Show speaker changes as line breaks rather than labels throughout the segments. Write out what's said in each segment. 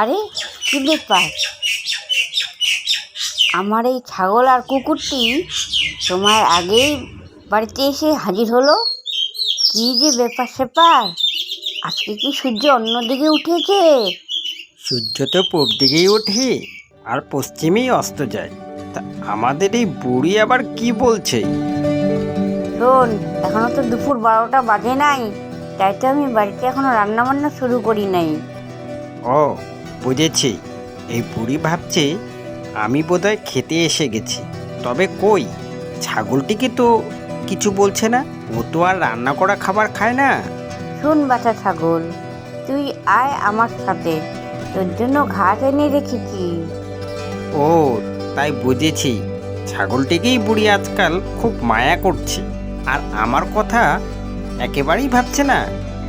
আরে কি ব্যাপার? আমার এই ছাগল আর কুকুরটি সময়ের আগেই বাড়িতে এসে হাজির হলো? কি যে ব্যাপার স্যাপার? আজকে কি সূর্য অন্যদিকে উঠেছে?
সূর্য তো পূব দিকেই ওঠে আর পশ্চিমেই অস্ত যায়। তা আমাদের এই বুড়ি আবার কি বলছে?
শোন এখনও তো দুপুর বারোটা বাজে নাই তাই তো আমি বাড়িতে এখনও রান্না বান্না শুরু করি নাই।
ও বুঝেছি। এই বুড়ি ভাবছে আমি বোধহয় খেতে এসে গেছি। তবে কই? ছাগলটিকে তো কিছু বলছে না? ও তো আর রান্না করা খাবার খায় না।
শোন বাচ্চা ছাগল তুই আয় আমার সাথে। তোর জন্য ঘাস এনে রেখেছি।
ও তাই বুঝেছি। ছাগলটিকেই বুড়ি আজকাল খুব মায়া করছে। আর আমার কথা একেবারেই ভাবছে না।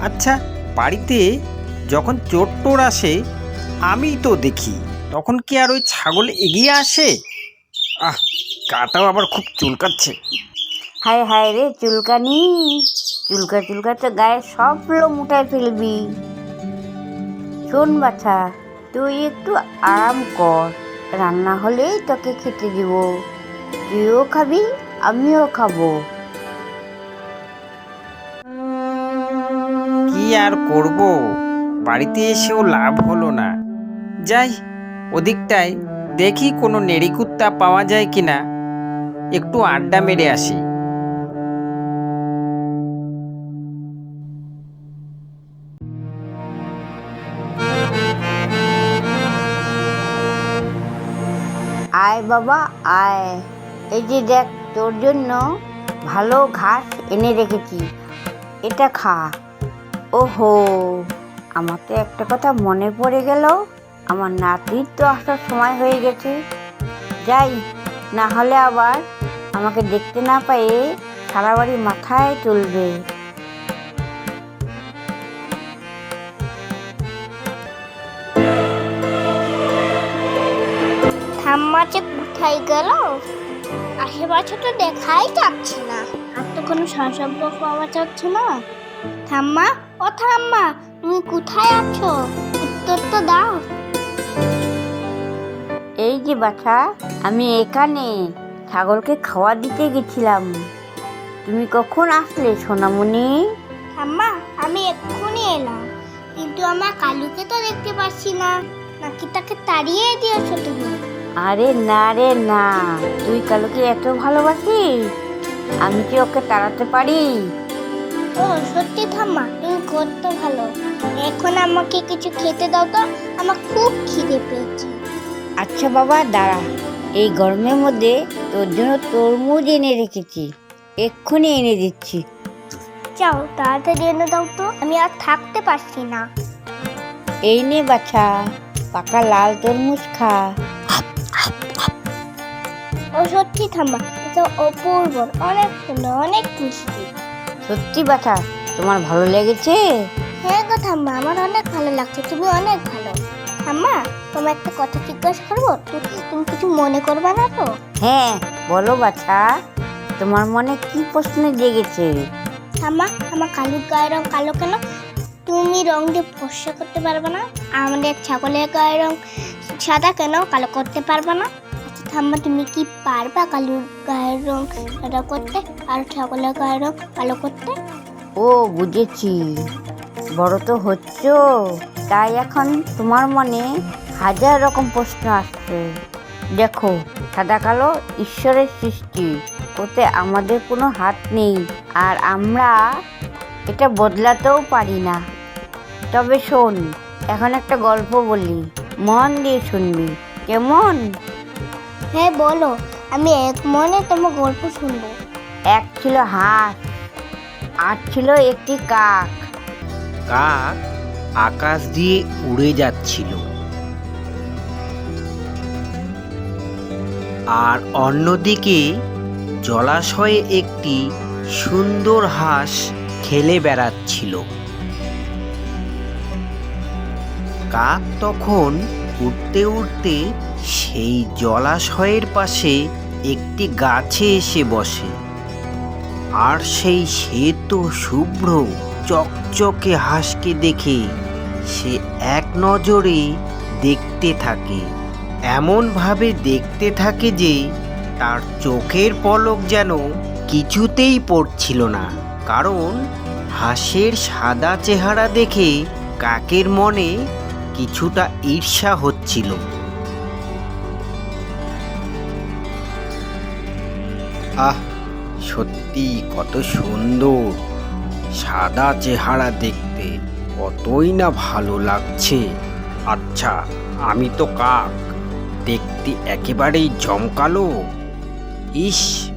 আচ্ছা বাড়িতে যখন চোর টোর আসে আমি তো দেখি। তখন কি আর ওই ছাগল এগিয়ে আসে? আহ গাটাও আবার খুব চুলকাচ্ছে।
হায় হায় রে চুলকানি চুলকা চুলকা তো গায়ে সব লোম উঠায় ফেলবি। শোন বাছা তুই একটু আরাম কর রান্না হলেই তোকে খেতে দিব। তুইও খাবি আমিও খাব।
কি আর করব? বাড়িতে এসেও লাভ হলো না। যাই, ওদিকটায় দেখি কোনো নেড়িকুত্তা পাওয়া যায় কি না। একটু আড্ডা মেরে আসি।
আয় বাবা, আয়। এই যে দেখ, তোর জন্য ভালো ঘাস এনে রেখেছি। এটা খা। ওহো আমার তো একটা কথা মনে পড়ে গেল। আমার নাতির তো আসার সময় হয়ে গেছে। যাই, না হলে আবার আমাকে দেখতে না পেয়ে সারা বাড়ি মাথায় তুলবে
ঠাম্মা যে কোথায় গেল? আশেপাশে তো দেখাই যাচ্ছে না। আর তো কোনো শব্দ পাওয়া যাচ্ছে না। ঠাম্মা, ও ঠাম্মা, তুমি কোথায় আছো?
বাছা আমি এখানে ছাগলকে খাওয়া দিতে গেছিলাম। তুমি কখন আসলে সোনামণি?
ঠাম্মা আমি এক্ষুনি এলাম। কিন্তু আমার কালুকে তো দেখতে পাচ্ছি না। নাকি তাকে তাড়িয়ে দিয়েছ তুমি?
আরে না রে না। তুই কালুকে এত ভালোবাসিস? আমি কি ওকে তাড়াতে পারি?
ও সত্যি ঠাম্মা তুমি করতে ভালো। এখন আমাকে কিছু খেতে দাও তো আমার খুব খিদে পেয়েছে।
আচ্ছা বাবা দাঁড়া। এই গরমের মধ্যে তোর জন্য তরমুজ এনে রেখেছি। এক্ষুনি এনে দিচ্ছি।
যাও তাড়াতাড়ি এনে দাও তো। আমি আর থাকতে পারছি না।
এই নে বাছা পাকা লাল তরমুজ খা।
ও সত্যি ঠাম্মা এটা অপূর্ব অনেক সুন্দর অনেক মিষ্টি।
সত্যি বাছা তোমার ভালো লেগেছে?
হ্যাঁ গো ঠাম্মা আমার অনেক ভালো লাগছে তুমি অনেক ভালো। ঠাম্মা তোমার একটা কথা জিজ্ঞাসা করব? তুমি কিছু মনে করবে না তো?
হ্যাঁ বলো বাছা তোমার মনে কি প্রশ্ন জেগেছে?
ঠাম্মা আমার কালুর গায়ের রং কালো কেন? তুমি রং দিয়ে ফর্সা করতে পারবে না। আমাদের ছাগলের গায়ের রং সাদা কেন? কালো করতে পারবে না। আচ্ছা ঠাম্মা তুমি কি পারবা কালুর গায়ের রং সাদা করতে আর ছাগলের গায়ের রং কালো করতে?
ও বুঝেছি। বড় তো হচ্ছ। তাই এখন তোমার মনে হাজার রকম প্রশ্ন আসছে। দেখো সাদা কালো ঈশ্বরের সৃষ্টি ওতে আমাদের কোনো হাত নেই আর আমরা এটা বদলাতেও পারি না। তবে শোন এখন একটা গল্প বলি মন দিয়ে শুনবি কেমন?
হ্যাঁ বলো আমি এক মনে তোমার গল্প শুনব।
এক ছিল হাঁস আর ছিল একটি কাক।
কাক? আকাশ দিয়ে উড়ে যাচ্ছিল। আর অন্যদিকে জলাশয়ে একটি সুন্দর হাঁস খেলে বেড়াচ্ছিল। কাক তখন উঠতে উঠতে সেই জলাশয়ের পাশে একটি গাছে এসে বসে। আর সেই শ্বেত, শুভ্র, চকচকে হাঁসকে দেখে সে এক নজরে দেখতে থাকে। এমনভাবে দেখতে থাকে যে তার চোখের পলক যেন কিছুতেই পড়ছিল না। কারণ হাঁসের সাদা চেহারা দেখে কাকের মনে কিছুটা ঈর্ষা হচ্ছিল। আহ সত্যি কত সুন্দর, সাদা চেহারা দেখতে। কতই না ভালো লাগছে। আচ্ছা আমি তো কাক। দেখতে একেবারেই জমকালো। ইস,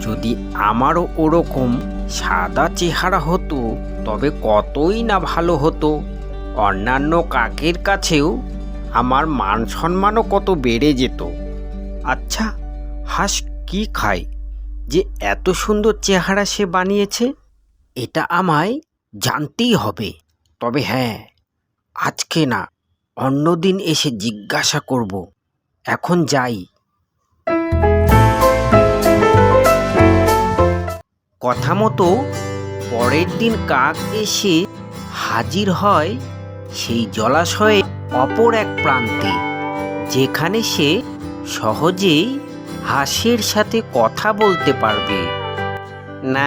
যদি আমারও ওরকম সাদা চেহারা হতো, তবে কতই না ভালো হতো। অন্যান্য কাকের কাছেও আমার মান সম্মানও কত বেড়ে যেত। আচ্ছা হাঁস কি খায়? যে এত সুন্দর চেহারা সে বানিয়েছে, এটা আমায় জানতেই হবে। তবে হ্যাঁ আজকে না, অন্যদিন এসে জিজ্ঞাসা করব। এখন যাই। কথা মতো পরের দিন কাক এসে হাজির হয় সেই জলাশয়ে অপর এক প্রান্তে, যেখানে সে সহজেই হাঁসের সাথে কথা বলতে পারবে। না,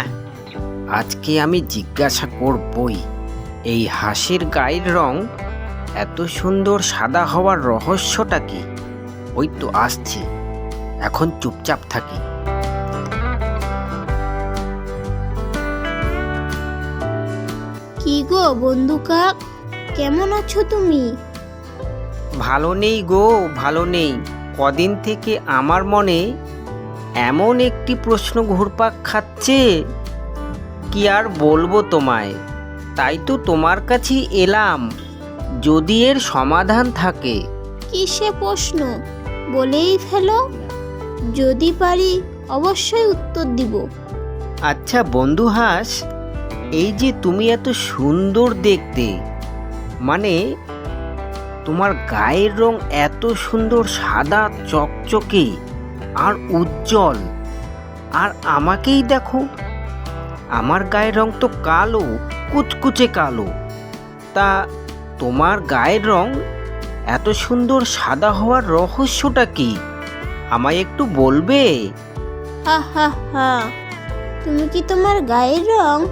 আজকে আমি জিজ্ঞাসা করবই। এই হাঁসের গায়ের রং এত সুন্দর সাদা হওয়ার রহস্যটা কি? ওই তো আসছে। এখন চুপচাপ থাকি।
কি গো বন্ধু কাক? কেমন আছো তুমি?
ভালো নেই গো ভালো নেই। কদিন থেকে আমার মনে এমন একটি প্রশ্ন ঘুরপাক খাচ্ছে কি আর বলব তোমায়? তাই তো তোমার কাছে এলাম। যদি এর সমাধান থাকে।
কিসে প্রশ্ন? বলেই ফেলো। যদি পারি অবশ্যই উত্তর দিব।
আচ্ছা বন্ধু হাঁস এই যে তুমি এত সুন্দর দেখতে মানে তোমার গায়ের রং এত সুন্দর সাদা চকচকে আর উজ্জ্বল আর আমাকেই দেখো। আমার গায়ের রং তো কালো কুচকুচে কালো। তা তোমার গায়ের রং এত সুন্দর সাদা হওয়ার রহস্যটা কি? আমায় একটু বলবে?
হা হা হা। তুমি কি তোমার গায়ের রং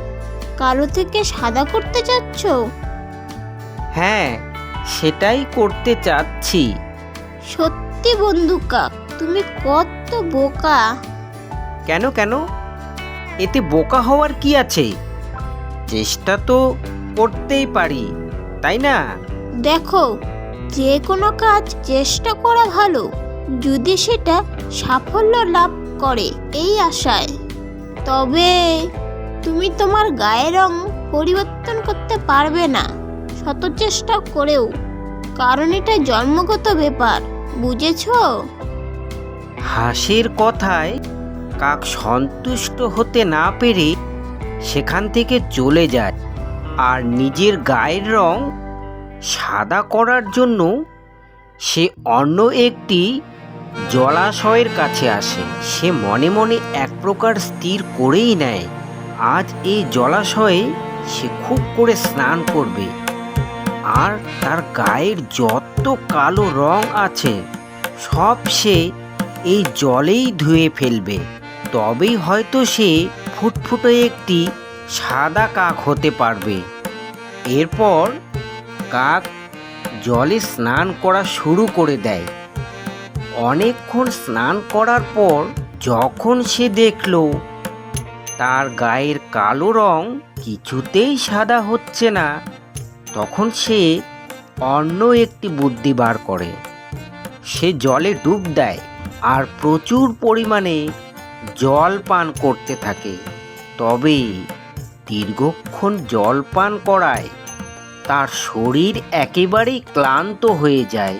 কালো থেকে সাদা করতে চাচ্ছ?
হ্যাঁ সেটাই করতে চাচ্ছি।
সত্যি বন্ধু কাক তুমি কত বোকা।
কেন কেন? এতে বোকা হওয়ার কি আছে? চেষ্টা তো করতেই পারি তাই না?
দেখো যে কোনো কাজ চেষ্টা করা ভালো যদি সেটা সাফল্য লাভ করে এই আশায়। তবে তুমি তোমার গায়ের রং পরিবর্তন করতে পারবে না শত চেষ্টা করেও কারণ এটা জন্মগত ব্যাপার বুঝেছ?
হাসির কথায় কাক সন্তুষ্ট হতে না পেরে সেখান থেকে চলে যায়। আর নিজের গায়ের রং সাদা করার জন্য সে অন্য একটি জলাশয়ের কাছে আসে। সে মনে মনে এক প্রকার স্থির করেই নেয়। আজ এই জলাশয়ে সে খুব করে স্নান করবে। আর তার গায়ের যত কালো রং আছে, সব সে এই জলেই ধুয়ে ফেলবে। তবেই হয়তো সে ফুটফুটে একটি সাদা কাক হতে পারবে। এরপর কাক জলে স্নান করা শুরু করে দেয়। অনেকক্ষণ স্নান করার পর যখন সে দেখল তার গায়ের কালো রং কিছুতেই সাদা হচ্ছে না, তখন সে অন্য একটি বুদ্ধি বার করে। সে জলে ডুব দেয় আর প্রচুর পরিমাণে জল পান করতে থাকে। তবে দীর্ঘক্ষণ জল পান করায়, তার শরীর একেবারেই ক্লান্ত হয়ে যায়।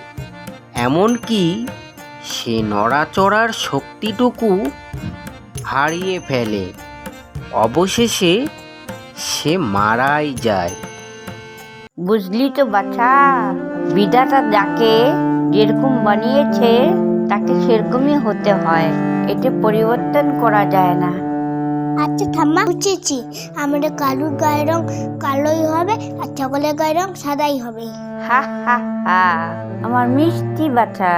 এমনকি সে নড়াচড়ার শক্তিটুকু হারিয়ে ফেলে। অবশেষে সে মারাই যায়।
বুঝলি তো বাছা, বিধাতা যাকে যেরকম বানিয়েছে, তাকে সেরকমই হতে হয়। এতে পরিবর্তন করা যায় না।
আচ্ছা ঠাম্মা, বুঝেছি। আমাদের কালুর গায়ের রং কালোই হবে আর ছাগলের গায়ের রং সাদাই হবে।
হা হা হা। আমার মিষ্টি বাচ্চা